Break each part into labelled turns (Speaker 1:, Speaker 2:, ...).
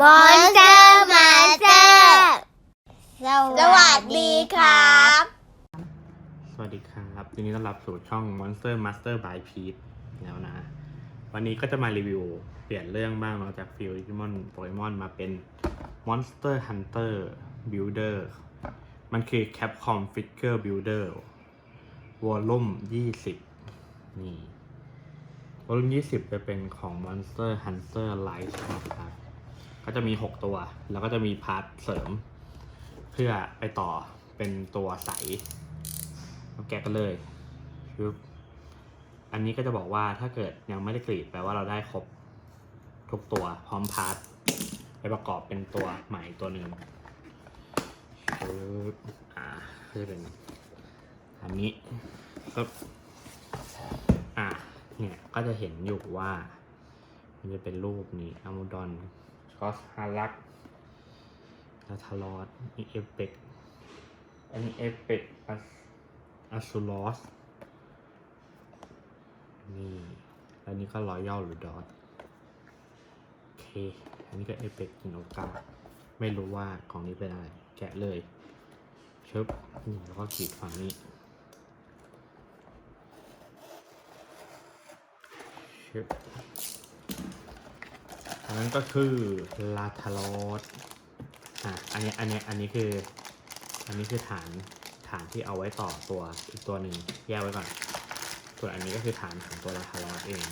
Speaker 1: มอนสเตอร์มาเตอร์สวัสดีครับ
Speaker 2: สวัสดีครับยินดีต้อนรับสู่ช่อง Monster Master by Pete แล้วนะ วันนี้ก็จะมารีวิว เปลี่ยนเรื่องบ้างเนาะจากฟิลดิจิมอนโปเกมอนมาเป็น Monster Hunter Builder มันคือ Capcom Figure Builder Volume 20 นี่ Volume 20 จะเป็นของ Monster Hunter Rise นะครับ ก็จะมี 6 ตัว แล้วก็จะมีพาร์ทเสริม เพื่อไปต่อเป็นตัวใสแกะกันเลยปึ๊บอันนี้ก็จะบอกว่าถ้าเกิดยังไม่ได้กรีดแปลว่าเราได้ครบทุกตัวพร้อมพาร์ทไปประกอบเป็นตัวใหม่ตัวหนึ่งปึ๊บอ่าก็จะเป็นอันนี้ปึ๊บอ่าเนี่ยก็จะเห็นอยู่ว่า มันจะเป็นรูปนี้อะมูดอน อสฮารักลาทารอดมีเอฟเฟกอันนี้เอฟเฟกอัสอัสซูลอสนี่อันนี้ก็รอยัลหรือดอทโอเค อันนี้ก็เอเ c กกินโอกาไม่รู้ว่าของนี้เป็นอะไร แกะเลยชึบนี่แล้วก็ขีดฝั่งนี้ชึบอั นนั้นก็คือลาทารอสอะอันนี้อันนี้อันนี้คือ อันนี้คือฐานฐานที่เอาไว้ต่อตัวอีกตัวหนึ่งแยกไว้ก่อนส่วนอันนี้ก็คือฐานของตัวลาทารอสเอง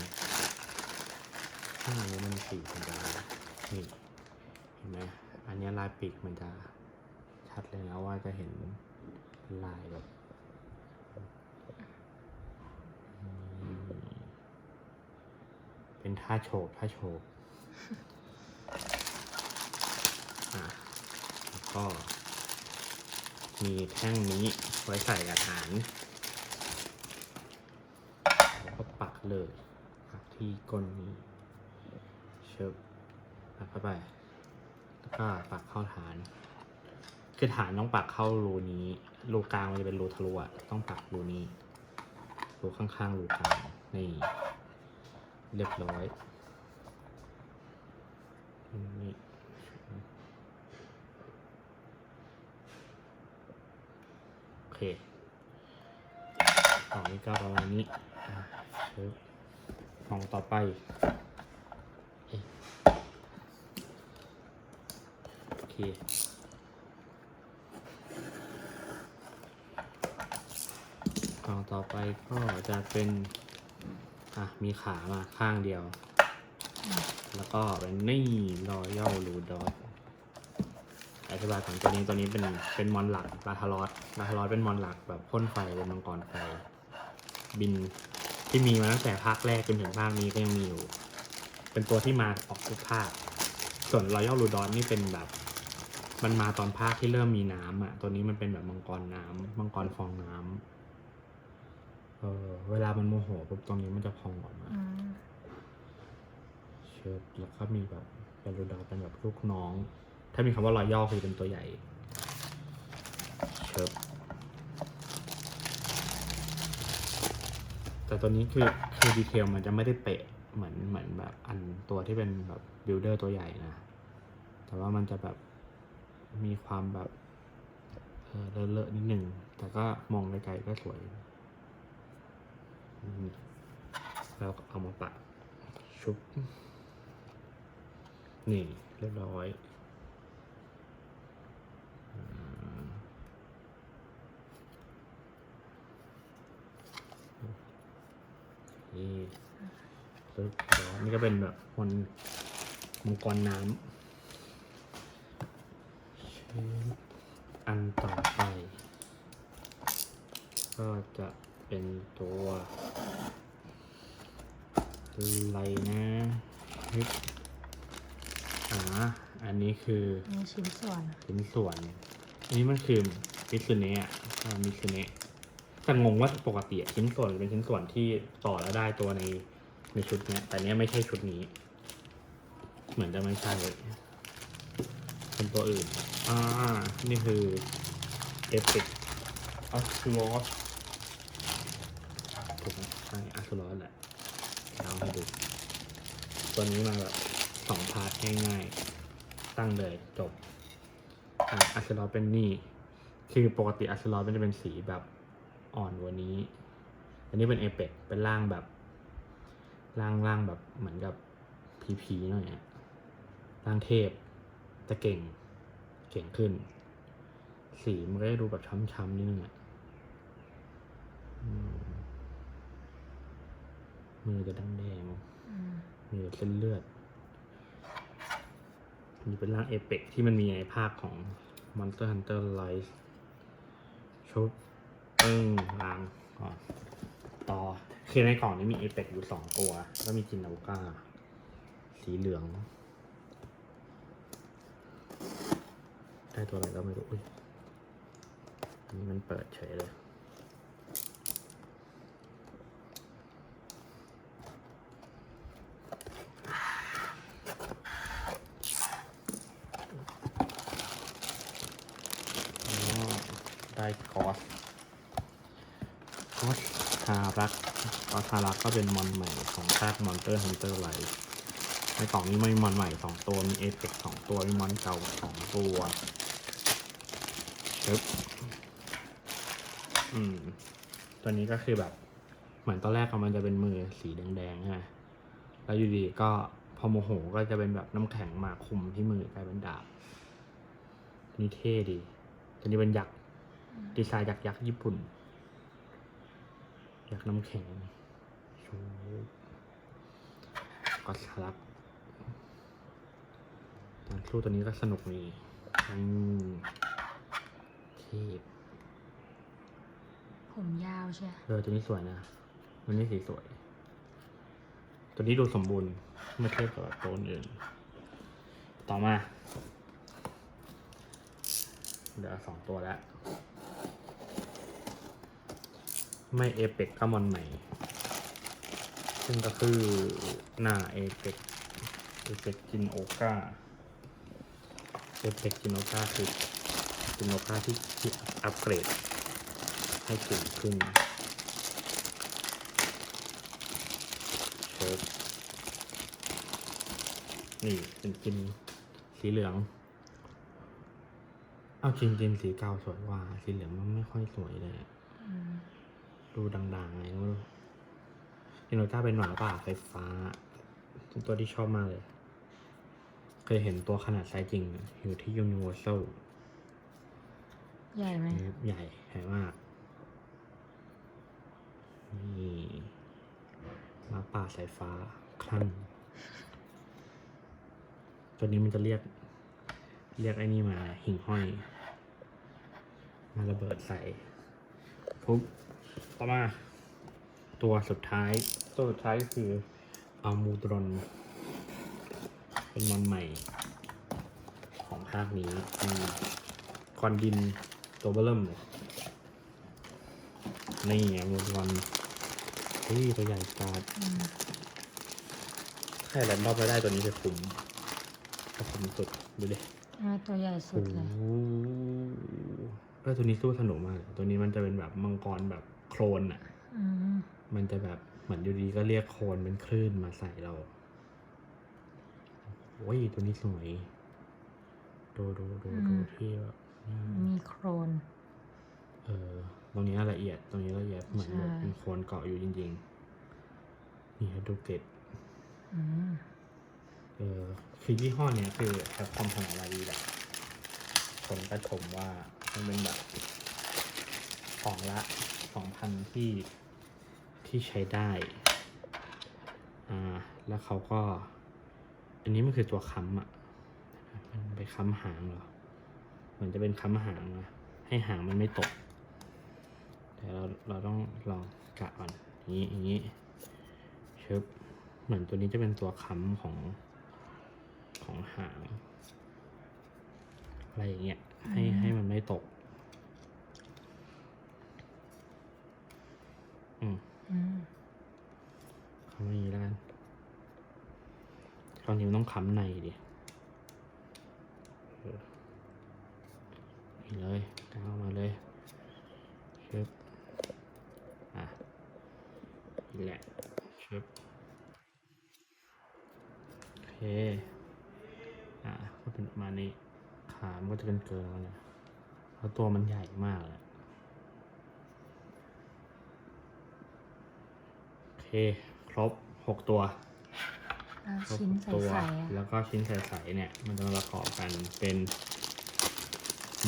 Speaker 2: ข้างนี้มันสีมันจะนี่เห็นไหมอันนี้ลายปีกมันจะชัดเลยนะว่าจะเห็นลายแบบเป็นท่าโฉบท่าโฉบ แล้วก็ มีแท่งนี้ไว้ใส่กระถานแล้วก็ปักเลยปักที่ก้นนี้เชิบปักเข้าไป แล้วก็ปักเข้าฐาน คือฐานต้องปักเข้ารูนี้ รูกลางมันจะเป็นรูทะลุอะต้องปักรูนี้รูข้างๆรูกลางนี่เรียบร้อย นี่โอเคของนี้ก็ประมาณนี้อะเชิญของต่อไปโอเคของต่อไปก็จะเป็น อะ มีขามาข้างเดียว แล้วก็เป็นนี่รอยัลรูดอทอธิบายของตัวนี้ตัวนี้เป็นเป็นมอนหลักลาทารอสลาทารอสเป็นมอนหลักแบบพ่นไฟเป็นมังกรไฟบินที่มีมาตั้งแต่ภาคแรกจนถึงภาคนี้ก็ยังมีอยู่ เป็นตัวที่มาออกทุกภาค ส่วนรอยัลลูดอนนี่เป็นแบบ มันมาตอนภาคที่เริ่มมีน้ำอะ ตัวนี้มันเป็นแบบมังกรน้ำมังกรฟองน้ำเออเวลามันโมโหปุ๊บตรงนี้มันจะพองออกมา เชิดแล้วก็มีแบบเป็นรูดอเป็นแบบลูกน้อง ถ้ามีคำว่ารอยัลคือเป็นตัวใหญ่เชิบแต่ตัวนี้คือคือดีเทลมันจะไม่ได้เป๊ะเหมือนเหมือนแบบอันตัวที่เป็นแบบบิลดเออร์ตัวใหญ่นะ แต่ว่ามันจะแบบมีความแบบเออเลอะๆนิดหนึ่ง แต่ก็มองไกลๆก็สวย แล้วเอามาปะชุบ นี่เรียบร้อยนี่ปึ๊บนี่ก็เป็นแบบมันมังกรน้ำอันต่อไป ก็จะเป็นตัวอะไรนะฮึบ อ่าอันนี้คือ
Speaker 3: มีชิ้นส่วน
Speaker 2: ชิ้นส่วนอันนี้มันคือมิสเนะอ่ามิสเนะแต่งงว่าปกติอะชิ้นส่วนเป็นชิ้นส่วนที่ต่อแล้วได้ตัวในในชุดเนี้ยแต่เนี้ยไม่ใช่ชุดนี้ เหมือนจะไม่ใช่เป็นตัวอื่น อ่า นี่คือเอฟเฟกต์อัสซูลอสถูกไหมใช่อัสซูลอสแหละเอาให้ดู ตัวนี้มาแบบ สองพาร์ทง่ายๆ ตั้งเลยจบอะอัสลอเป็นนี่คือปกติอัสลอมันจะเป็นสีแบบอ่อนกว่านี้ อันนี้เป็นเอเปกเป็นร่างแบบร่างร่างแบบเหมือนกับพีพีหน่อยอะร่างเทพจะเก่งเก่งขึ้น สีมันก็จะดูแบบช้ำๆนิดนึงอะอืมมือจะแดงๆ
Speaker 3: อืม
Speaker 2: มีเส้นเลือด นี่เป็นร่างเอเปกที่มันมีในภาคของ Monster Hunter Rise ชุบปึ้งล้างก่อนต่อ คือในกล่องนี้มีเอเปกอยู่สองตัว แล้วมีจินนาก้า สีเหลือง ได้ตัวอะไรก็ไม่รู้อุ้ยอันนี้มันเปิดเฉยเลย อ๋อ ได้กอสกอสฮารักกอสฮารักก็เป็นมอนใหม่ของภาค Monster Hunter Rise ในกล่องนี้ไม่มีมอนใหม่สองตัว มีเอฟเฟกสองตัว มีมอนเก่าสองตัวปึ๊บอืม ตัวนี้ก็คือแบบ เหมือนตอนแรกมันจะเป็นมือสีแดงๆใช่ไหมแล้วอยู่ดีก็พอโมโหก็จะเป็นแบบน้ำแข็งมาคุมที่มือกลายเป็นดาบนี่เท่ดีตัวนี้เป็นยักษ์ ดีไซน์จากยักษ์ญี่ปุ่น ยักษ์น้ำแข็งโชว์ก็สลับการสู้ตัวนี้ก็สนุกดีอืมเทพ
Speaker 3: ผมยาวใช่
Speaker 2: เออตัวนี้สวยนะตัวนี้สีสวย ตัวนี้ดูสมบูรณ์เมื่อเทียบกับตัวอื่น ต่อมา เหลือสองตัวแล้ว ไม่เอเปกก็มอนใหม่ ซึ่งก็คือหน้าเอเปกเอเปกจินโอกาเอเปกจินโอกาคือจินโอกาที่ที่อัปเกรด ให้เก่งขึ้นเชิญนี่เป็นจินสีเหลือง เอาจริงๆสีเก่าสวยกว่า สีเหลืองมันไม่ค่อยสวยเลย ดูดังๆไงไม่รู้อินโนต้าเป็นหมาป่าไฟฟ้าเป็นตัวที่ชอบมากเลย เคยเห็นตัวขนาดไซส์จริงอะอยู่ที่ Universal
Speaker 3: ใหญ่ไหม
Speaker 2: ใหญ่ใหญ่มาก นี่หมาป่าสายฟ้าคลั่งตัวนี้มันจะเรียก เรียกไอ้นี่มาหิ่งห้อย มาระเบิดใส่ปุ๊บ ต่อมา ตัวสุดท้าย ตัวสุดท้ายก็คืออัลมูดรอนเป็นมอนใหม่ ของภาคนี้อืมคอนดินตัวเบอร์เริ่มเลยนี่อัลมูดรอนเฮ้ยตัวใหญ่จัด
Speaker 3: อืม
Speaker 2: ใครแรนดอมไม่ได้ตัวนี้จะคุ้มจะคุ้มสุดดูดิ
Speaker 3: อ่าตัวใหญ่สุดเลย
Speaker 2: โอ้โหเออตัวนี้สู้สนุกมาก ตัวนี้มันจะเป็นแบบมังกรแบบโคล นอะ
Speaker 3: อืม
Speaker 2: มันจะแบบเหมือนอยู่ดีก็เรียกโคลนเป็นคลื่นมาใส่เราโอ้ยตัวนี้สวยดูดูดูดูที่แบบอืม
Speaker 3: มีโครน
Speaker 2: เออตรงนี้ละเอียด ตรงนี้ละเอียดเหมือนแบบ
Speaker 3: ใช่
Speaker 2: เป็นโคลนเกาะอยู่จริงๆ นี่ดูเกล็ด
Speaker 3: อืม
Speaker 2: เออคือยี่ห้อเนี้ยคือแคปคอมทำออกมาดีแบบคนก็ชมว่ามันเป็นแบบของละ สองพันที่ที่ใช้ได้ อ่า แล้วเขาก็ อันนี้มันคือตัวค้ำอะมันไปค้ำหางเหรอเหมือนจะเป็นค้ำหางนะให้หางมันไม่ตก แต่เราเราต้องลองกะก่อนอย่างนี้อย่างนี้ชึบเหมือนตัวนี้จะเป็นตัวค้ำของของหาง อะไรอย่างเงี้ยให้ให้มันไม่ตก อืม
Speaker 3: อืม
Speaker 2: คำนี้แล้วกันคราวนี้มันต้องคำในดิเออนี่เลยก้าวมาเลยเชึบอะนี่แหละเชึบโอเคอะก็เป็นประมาณนี้ขามันก็จะเป็นเกินมาเนี่ยแล้วตัวมันใหญ่มากเลยโอเคครบหกตัว
Speaker 3: แล้ว
Speaker 2: ครบ
Speaker 3: ชิ้น
Speaker 2: หกตัว
Speaker 3: ใสๆอะ
Speaker 2: แล้วก็ชิ้นใสๆเนี่ย มันจะมาประกอบกันเป็น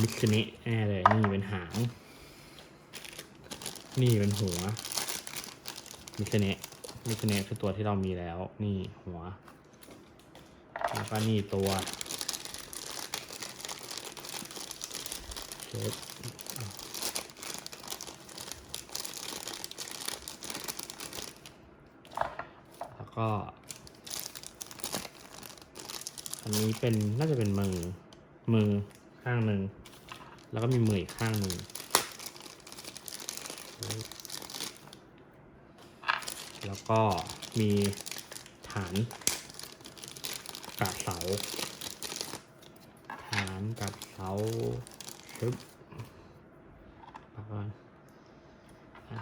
Speaker 2: มิสนิแน่เลย นี่เป็นหาง นี่เป็นหัว มิสเนะมิสเนะคือตัวที่เรามีแล้ว นี่หัว แล้วก็นี่ตัวเช็ดแล้ว ก็ อันนี้เป็นน่าจะเป็นมือมือข้างหนึ่ง แล้วก็มีมืออีกข้างหนึ่ง แล้วก็มีฐานกับเสา ฐานกับเสาชึบแล้วก็อะ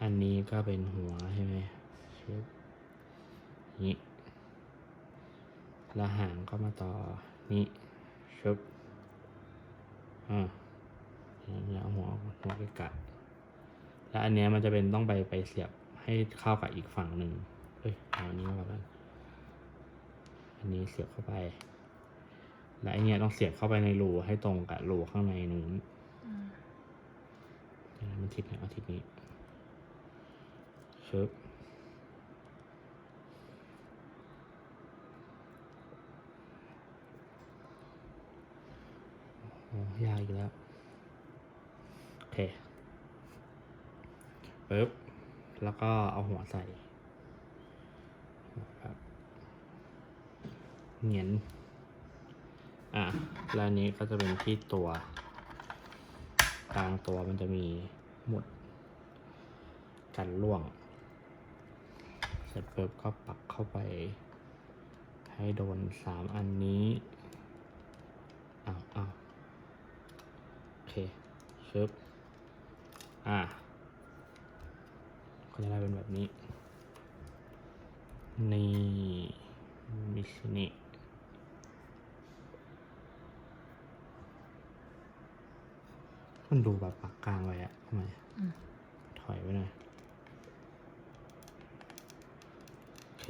Speaker 2: อันนี้ก็เป็นหัวใช่ไหมชึบนี้ แล้วหางก็มาต่อนี้ชึบอ่าเนี่ยเอาหัวหัวไปกัดแล้วอันเนี้ยมันจะเป็นต้องไปไปเสียบให้เข้ากับอีกฝั่งหนึ่งเอ้ยเอาอันนี้มาก่อนอันนี้เสียบเข้าไป แล้วไอเนี้ยต้องเสียบเข้าไปในรูให้ตรงกับรูข้างในนู้น
Speaker 3: อืม
Speaker 2: เดี๋ยวนะมันทิศไหนเอาทิศนี้ชึบ ยากอีกแล้ว โอเคปึ๊บแล้วก็เอาหัวใส่ครับเงียนอะแล้วนี้ก็จะเป็นที่ตัวกลางตัวมันจะมีหมุด กันล่วง เสร็จปุ๊บก็ปักเข้าไป ให้โดนสามอันนี้อ้าวอ้าว ชึบอ่าก็จะได้เป็นแบบนี้ นี่มิสนิมันดูแบบปักกลางไว้อะทำไม
Speaker 3: อม
Speaker 2: ถอยไว้หน่อยโอเค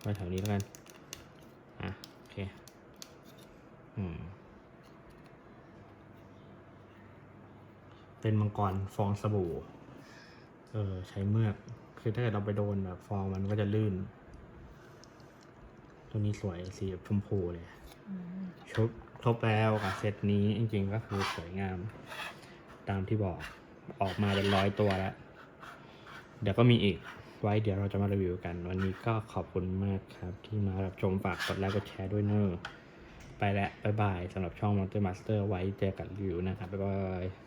Speaker 2: ไว้แถวนี้แล้วกัน อะ โอเค อืม เป็นมังกรฟองสบู่ เออใช้เมือก คือถ้าเกิดเราไปโดนแบบฟองมันก็จะลื่น ตัวนี้สวยสีแบบชมพูเลย
Speaker 3: อืม
Speaker 2: ชุดครบแล้วกับเซตนี้จริง ๆ ก็คือสวยงาม ตามที่บอกออกมาเป็นร้อยตัวแล้ว เดี๋ยวก็มีอีกไว้เดี๋ยวเราจะมารีวิวกัน วันนี้ก็ขอบคุณมากครับ ที่มารับชมฝากกดไลค์กดแชร์ด้วยเนอะไปแล้ว บ๊ายบายสำหรับช่อง Monster Master ไว้เจอกันรีวิวนะครับ บ๊ายบาย